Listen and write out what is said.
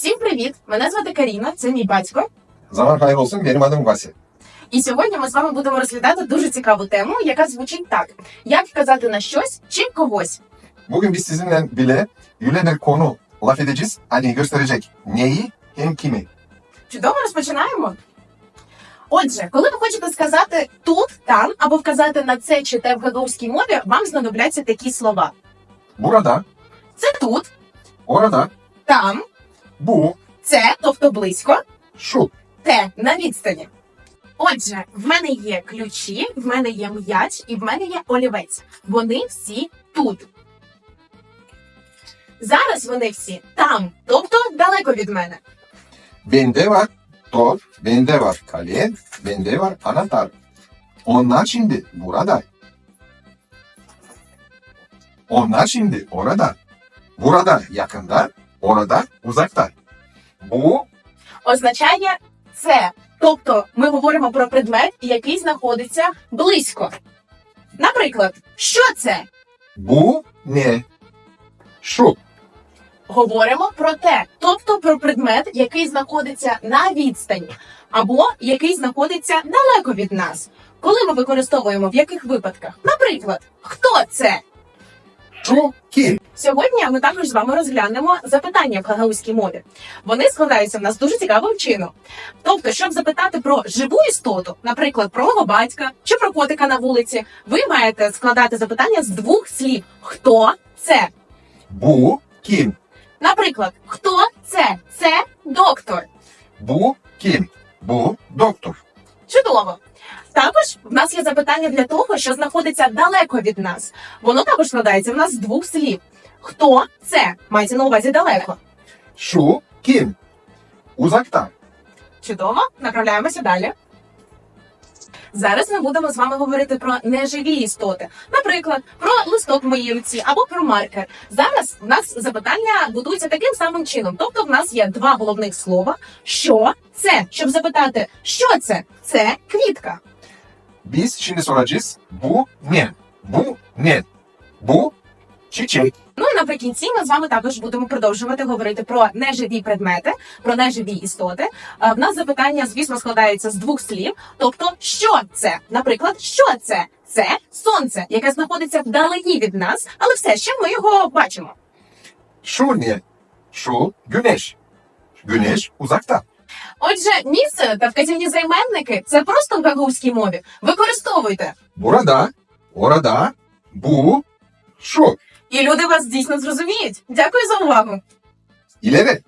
Всім привіт! Мене звати Каріна, це мій батько. Olsun benim adım Vasi. І сьогодні ми з вами будемо розглядати дуже цікаву тему, яка звучить так: як вказати на щось чи когось. Bugün biz sizinle bile yüle bir konu laf edeceğiz. Hani gösterecek neyi hem kimi. Чудово розпочинаємо. Отже, коли ви хочете сказати тут, там або вказати на це чи те в гаговській мові, вам знадобляться такі слова: Burada, це тут, orada, там, bu, це, тобто близько, şu. те на відстані. Отже, в мене є ключі, в мене є м'яч і в мене є олівець. Вони всі тут. Зараз вони всі там, тобто далеко від мене. Bende var top, bende var kalem, bende var anahtar. Onlar şimdi burada. Onlar şimdi orada. Burada yakında, orada uzakta. Bu Означає це. Тобто ми говоримо про предмет, який знаходиться близько. Наприклад, що це? bu ne? Şu. Говоримо про те, тобто про предмет, який знаходиться на відстані, або який знаходиться далеко від нас. Коли ми використовуємо в яких випадках? Наприклад, хто це? Kim? Сьогодні ми також з вами розглянемо запитання в гагаузькій мові. Вони складаються в нас дуже цікавим чином. Тобто, щоб запитати про живу істоту, наприклад, про мого батька чи про котика на вулиці, ви маєте складати запитання з двох слів: хто це? Bu kim? Наприклад, хто це? Це доктор. Bu kim? Bu doktor. Чудово. Також в нас є запитання для того, що знаходиться далеко від нас. Воно також складається в нас з двох слів. Хто це? Мається на увазі далеко. Şu kim? Uzakta. Чудово, направляємося далі. Зараз ми будемо з вами говорити про неживі істоти, наприклад, про листок в моїй руці або про маркер. Зараз в нас запитання будуються таким самим чином. Тобто, в нас є два головних слова. Що це? Щоб запитати, що це? Це квітка. Biz şimdi soracağız. Bu ne? Bu ne? Bu çiçek. Ну і наприкінці ми з вами також будемо продовжувати говорити про неживі предмети, про неживі істоти. В нас запитання, звісно, складається з двох слів. Тобто, що це? Наприклад, що це? Це сонце, яке знаходиться вдалині від нас, але все ще ми його бачимо. Şu ne? Şu güneş. Güneş uzakta. Отже, місце та вказівні займенники це просто в гагузькій мові. Використовуйте. Борода, orada, бу, şu. І люди вас дійсно зрозуміють. Дякую за увагу. İleri.